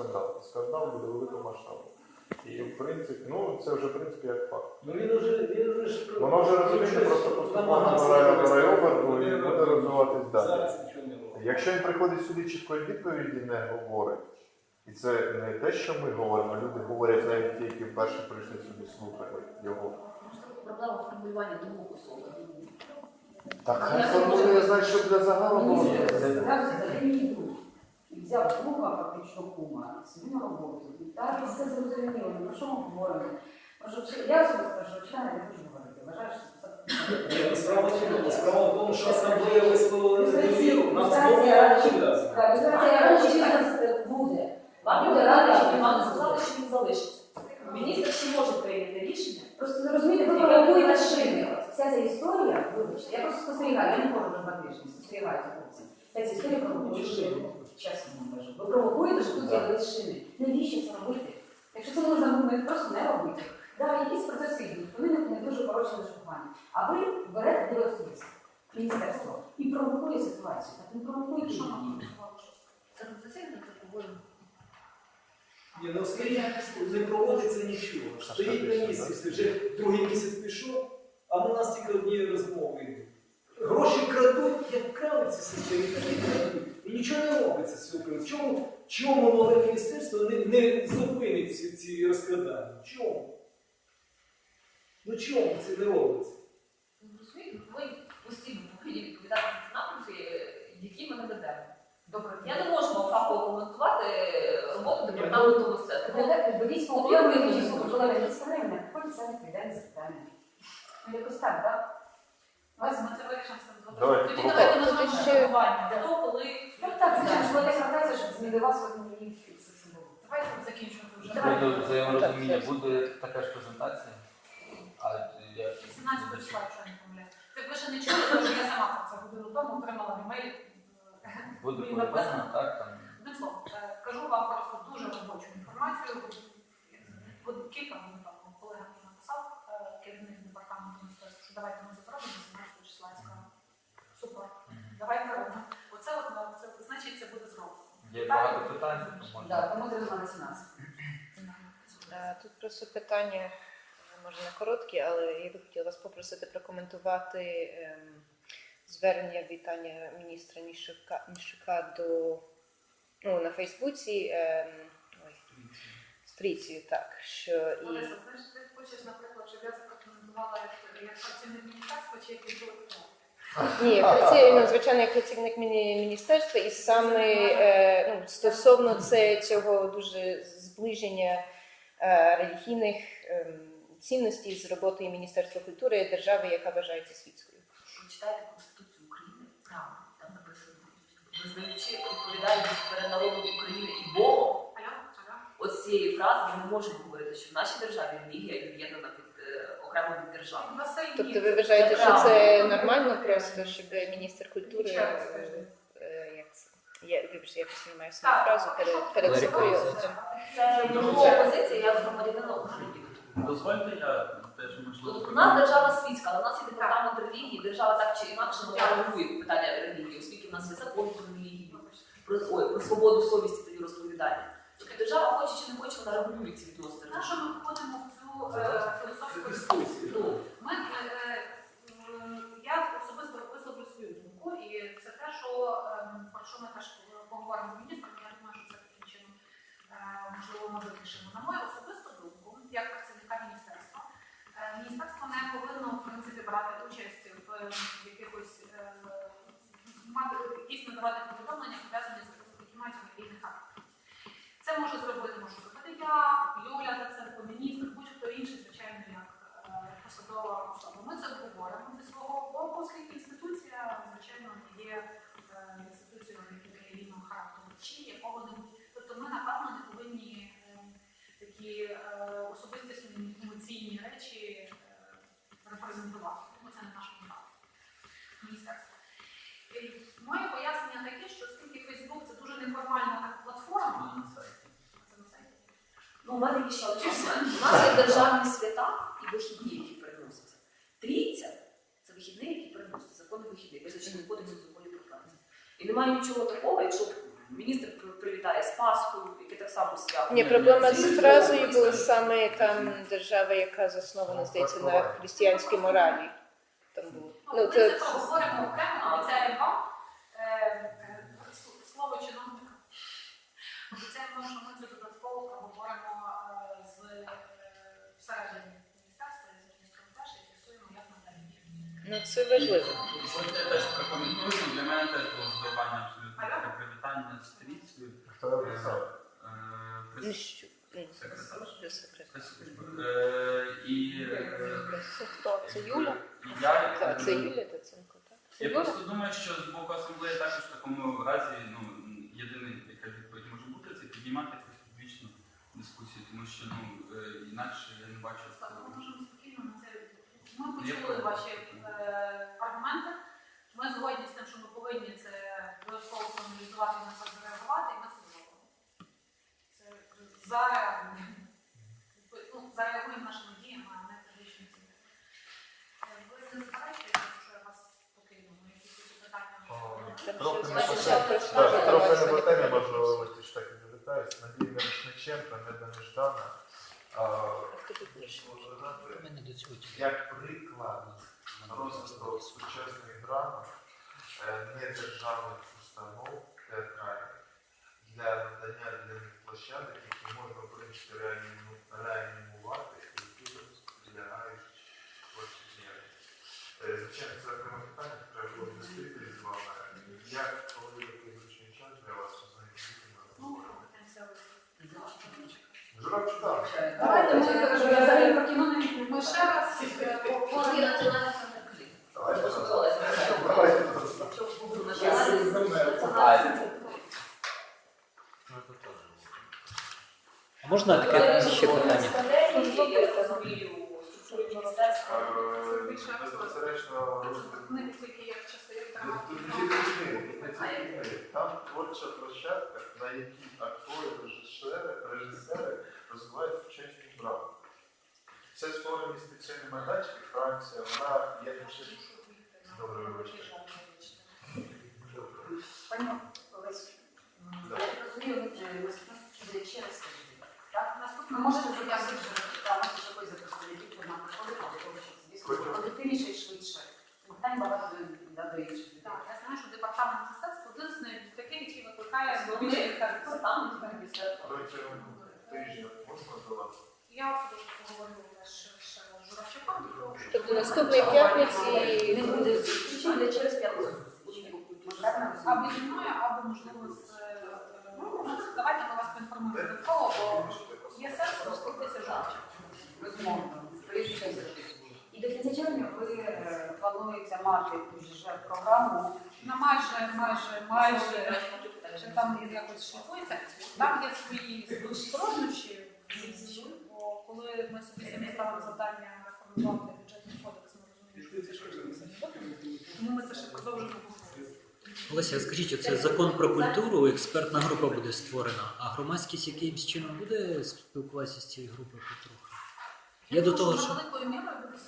скандал. Скандал буде великого масштабу. І в принципі, ну це вже в принципі як факт. Ну він уже, він уже ж... Воно вже розумієте, просто робити. набирає оберту і буде розвиватись далі. Зараз нічого не робить. Якщо він приходить сюди чіткої відповіді не говорить, і це не те, що ми говоримо, люди говорять навіть ті, які вперше прийшли сюди слухати його. Проблема формулювання думок особи. Так хай формулює, знаєш, що для загалу було. Взяв друга фактично кума собі на роботу. І так все зрозуміло. Ну, про що ми говоримо? Я особисто вчора не хочу говорити. Вважаю, що це ну, справа в тому, що асамблея висловила недовіру. Нас знову чи- Так, буде. Вам Буде рада, що вам не сказали, що він залишиться. Міністр ще може прийняти рішення. Просто ви розумієте, ви провокуєте шини. Вся ця історія, вибачте, я просто спостерігаю, я не можу вже два тижні, спостерігаю. Вся ця історія провокує шини. Чесно вам кажу. Ви провокуєте, що тут з'явились шини. Навіщо це робити? Якщо це можна робити, просто не робити. Да, якісь процеси йдуть, вони не, дуже хороші на шокування. А ви берете до особисто міністерство і провокує ситуацію. Так не провокуйте. Що нам Це це повинно. Ні, ну скажіть, не проводиться нічого. Стоїть на місці, вже другий місяць пішов, а у нас тільки одні розмови. Гроші крадуть, як крали ці системи, так і крадуть. І нічого не робиться з цього. приводу. Чому, чому нове міністерство не, не зупинить ці, ці розкрадання? Чому? Ну чому це не робиться? Ну, Розумієте, ми постійно повинні відповідати за напрямки, які ми не ведемо. Добре, я не можу фахово коментувати роботу департаменту мистецтва. До військового Ну, я виключу. які можливо не самі відповідальні запитання. Ну, якось так, так? Вас ми це вирішимо з Давайте, Тоді про- давайте ми Тут ще- тренування. Хто коли Так, так, звичайно, що вони звертаються, щоб змінила свої мені Давайте закінчимо вже. Буде взаєморозуміння, буде така ж презентація. А я 18 числа, якщо я не помиляюсь. Так ви ще не чули, тому що я сама про це годину тому отримала емейл. буде Мені повідомлено, написано. так там. Одним словом, е, кажу вам просто дуже робочу інформацію. От Кілька годин тому колега мені написав, е, керівник департаменту мистецтва, що давайте ми це зробимо 18 числа. Я сказала, супер, робимо. Оце от, на- це, значить, це буде зроблено. Є багато питань, то можна. Так, тому треба на 17. Е, Тут просто питання, може не короткі, але я би хотіла вас попросити прокоментувати ем, звернення вітання міністра Міщука, Міщука до ну, на Фейсбуці. ем, ой, стрічі, так, що і Олеся, знаєш, ти хочеш, наприклад, щоб я це прокоментувала як, працівник міністерства чи як інтелектуал? Ні, праці, ну, звичайно, як працівник міні- міністерства, і саме е, ну, стосовно це, цього дуже зближення е, релігійних ем, цінностей з роботою Міністерства культури держави, яка вважається світською. Читайте Конституцію України, право, там написано, визнаючи відповідальність перед народом України і Богом, Алло, алло. от з цієї фрази ми не можемо говорити, що в нашій державі релігія від'єднана від е, окремо від держави. Тобто ви вважаєте, що це нормально просто, щоб міністр культури е, е, як? Я вибачте, якось не маю свою фразу перед, перед собою. Це його позиція як громадянина України. Дозвольте, я теж можливо. У нас держава світська, але у нас є департамент релігії, держава так чи інакше вона регулює питання релігії, оскільки в нас є закон про релігію, про, ой, про свободу совісті та розповідання. Тобто держава хоче чи не хоче, вона регулює ці відносини. На ми входимо в цю е, філософську дискусію? Ну, Ми, е, е, я особисто висловлю свою думку, і це те, що е, про що ми теж поговоримо з міністром, я думаю, що це таким чином е, ми вирішимо. На мою особисту думку, як працівника міністерства, е, міністерство не повинно в принципі брати участь в е, якихось е, мати якісь надавати повідомлення, пов'язані з які мають релігійний характер. Це може зробити, можу зробити я, Юля Даценко, міністр, будь-хто інший, звичайно, як е, посадова особа. Ми це обговоримо зі свого боку, оскільки інституція, звичайно, не є е, інституцією релігійного характеру чи якого-небудь. Тобто ми, напевно, не повинні е, такі е, особистісні емоційні речі е, репрезентувати, тому це не наша мета міністерства. І Моє пояснення таке, що оскільки Фейсбук це дуже неформальна платформа, це ну, у мене є ще одне. У нас є державні свята і вихідні, які переносяться. Трійця це вихідний, який переноситься, законний вихідний, визначений кодексом законів про праці. І немає нічого такого, якщо міністр привітає з Пасхою, так само свято. Ні, проблема з фразою була саме там держава, яка заснована, здається, на християнській моралі. Там було. Ну, Ну, ми це це проговоримо окремо, обіцяємо вам. Е, е, Слово чиновника. Обіцяємо, що ми це додатково проговоримо е, з е, всередині міністерства і з міністром теж і з'ясуємо, як ми ну це важливо. Дозвольте теж прокоментую. Для мене теж було здивування абсолютно таке привітання з стрічкою. Хто написав? Е, І е, Це хто? Це Юля? я це Юля Даценко, так? Це Я Юля? просто думаю, що з боку асамблеї також в такому разі ну, єдиний яка відповідь може бути, це піднімати якусь публічну дискусію, тому що ну, е, інакше я не бачу. Слава, Ми можемо спокійно на це відповісти. Ми почули ваші е, аргументи. Ми згодні з тим, що ми повинні це додатково проаналізувати і на це зареагувати, і ми це зробимо. Це зареагуємо. Ну, зареагуємо нашими діями, а не фізичними цінами. Ви не заперечуєте, що я вас покину? Ми якісь ці питання О, Там Трохи ще не значить, по що темі. пройшла Так, Трохи не ваша по темі, відповідь. можливо, ви ж так і долітають. Надія Мірошниченко, Неда Неждана. А, Хто тут пише? можна знати, мене до цього тільки як приклад розвитку сучасних драм е, недержавних установ театральних для надання для них площадок, які можна в принципі реаніму- реанімувати і які підлягають творчій діяльності. Е, Звичайно, це окреме питання, треба було дискусити з вами. Як, коли такий зручний час для вас, ви знаєте, Ну, Журавчук, так. Давайте ми взагалі про кіно не Ми ще раз е, Є поговоримо. національний центр кліп. Давайте, Що сказала, давайте. Якщо б був А, національний А можна таке ще питання? Я розумію, структуру міністерства. Е, Беззастеречно Книги тільки є часто є Тут не тільки книги, тут не. Там творча площадка, на якій актори, режисери, режисери розвивають сучасні драми. Це створені спеціальні майданчики, Франція, вона є ще Добре, вибачте. Пані Олесь, я розумію, ви е, наступна буде через так? Наступна можете може запросити, якось запросити, які формати ходити, Хочемо. продуктивніше і швидше. Питань багато до, до інших. Так, я знаю, що департамент мистецтва один з таких, який викликає до вас? Я особисто ще з Журавчуком, до Тобто наступної п'ятниці Він буде через п'ятницю. Або зі мною, або можливо з е, ну, давайте ми вас поінформуємо додатково, бо є сенс розповідатися Журавчуком. Безумовно. І до кінця червня ви е, плануєте мати вже програму. На майже, майже, майже, чи там якось шліфується. Там є свої свої бо коли ми собі самі ставимо завдання реформувати бюджетний кодекс, ми розуміємо, що це швидше не буде. Тому ми це ще продовжуємо говорити. Олеся, скажіть, оце закон про культуру, експертна група буде створена, а громадськість якимось чином буде спілкуватися з цією групою потроху? Я до того, що Великою мірою буде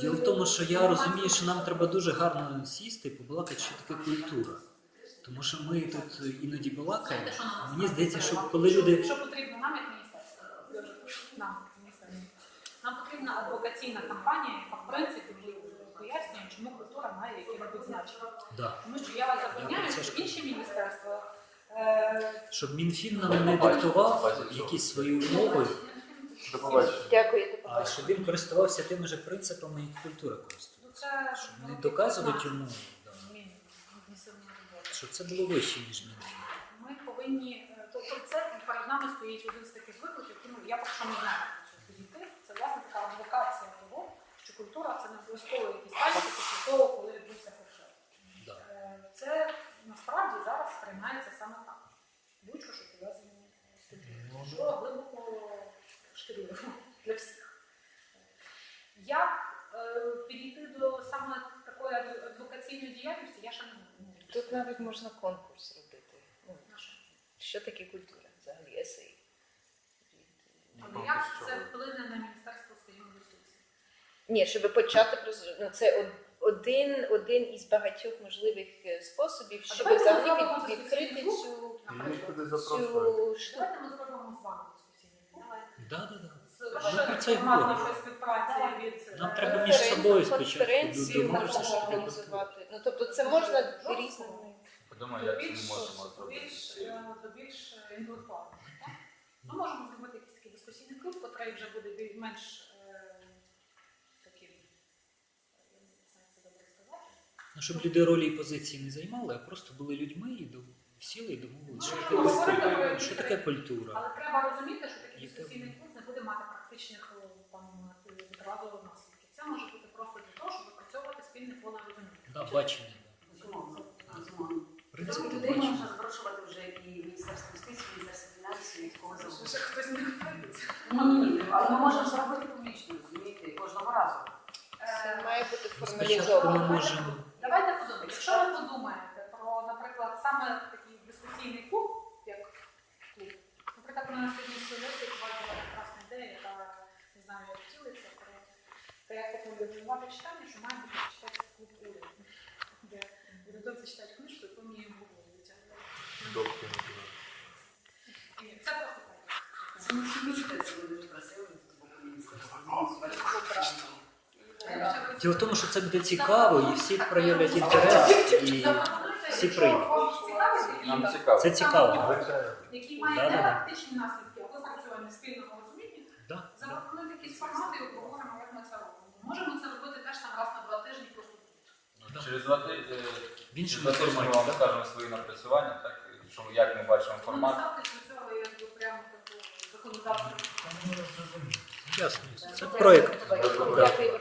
діло в тому, що я розумію, що нам треба дуже гарно сісти і побалакати, що таке культура. Тому що ми тут іноді балакаємо. Мені здається, що коли люди Що потрібно нам як міністерство? Нам. Нам потрібна адвокаційна кампанія, яка в принципі пояснює, чому культура має яке-небудь значення. да, Тому що я вас запевняю, що інші міністерства е, щоб Мінфін нам не диктував якісь свої умови, До побачення. Дякую, до а побачення. щоб він користувався тими ж принципами, як культура ну, користується. це Щоб не доказувати йому, да, щоб це було вище, ніж Мінфін. Ми повинні, тобто це перед нами стоїть один з таких викликів, ну я поки що не знаю, це підійти. Це власне така адвокація того, що культура це не обов'язково якісь пальці після того, коли відбувся фуршет. Да. Е, Це насправді зараз сприймається саме так. Будь-що, що пов'язано з культурою. Що глибоко шкідливо для всіх. Як е, підійти до саме такої адвокаційної діяльності, я ще не знаю. Тут навіть можна конкурс робити. Ну, що? що таке культура? Взагалі есей. Але як це вплине на Міністерство скажімо, юстиції? Ні, щоб почати ну, це один, один із багатьох можливих е, способів, щоб взагалі від- відкрити цю, цю штуку. Давайте ми зробимо з вами дискусійний клуб. Да, да, да. Ми про це й говоримо. Нам е, треба між собою спочатку конференцію домовитися, організувати. Ну тобто це можна різними. Подумаю, до як ми можемо зробити. е, до більш е, інтелектуального. так? Ми можемо зробити якийсь такий дискусійний клуб, який вже буде біль- менш е, таким, я не знаю, як це добре сказати. Ну, щоб люди ролі і позиції не займали, а просто були людьми і до- сіли і домовилися, що Ну, таке говорити культура. Що таке культура. Але треба розуміти, що такий Яке- дискусійний клуб не буде мати практичних е, там відразу наслідків. Це може бути просто для того, щоб випрацьовувати спільне поле розуміння. Да, бачення. да. Безумовно, безумовно. В принципі, Тобто людей бачення. можна запрошувати вже і Міністерство юстиції, Міністерство фінансів, і кого завгодно. Хтось не. Ні, ні, ні, але ми можемо зробити публічно, розумієте, кожного разу. Це Е, має бути Спочатку формалізовано. можемо. Давайте подумаємо. Якщо ви подумаєте про, наприклад, саме дискусійний клуб, як клуб, наприклад, у нас сьогодні сьогодні була прекрасна ідея, яка не знаю, як втілиться, про те, як популяризувати читання, що має бути читати клуб уряд, де урядовці читають книжку, і помні їм голову витягувати. Це просто так. Це не дуже красиво Діло в тому, що це буде цікаво, і всі проявлять інтерес, і всі прийдуть. Нам цікаво. це цікаво. Які мають Да-да-да. не практичні наслідки, а випрацювання спільного розуміння, Да. запропонуйте якісь формати і обговоримо, як ми це робимо. Можемо це робити теж там раз на два тижні просто. Через два тижні, В через іншому два тижні ми форматі. вам да? скажемо свої напрацювання, так, що, як ми бачимо Ну, формат. ставтесь до цього якби прямо такого законодавчого. Ясно. Це проєкт. Дякую.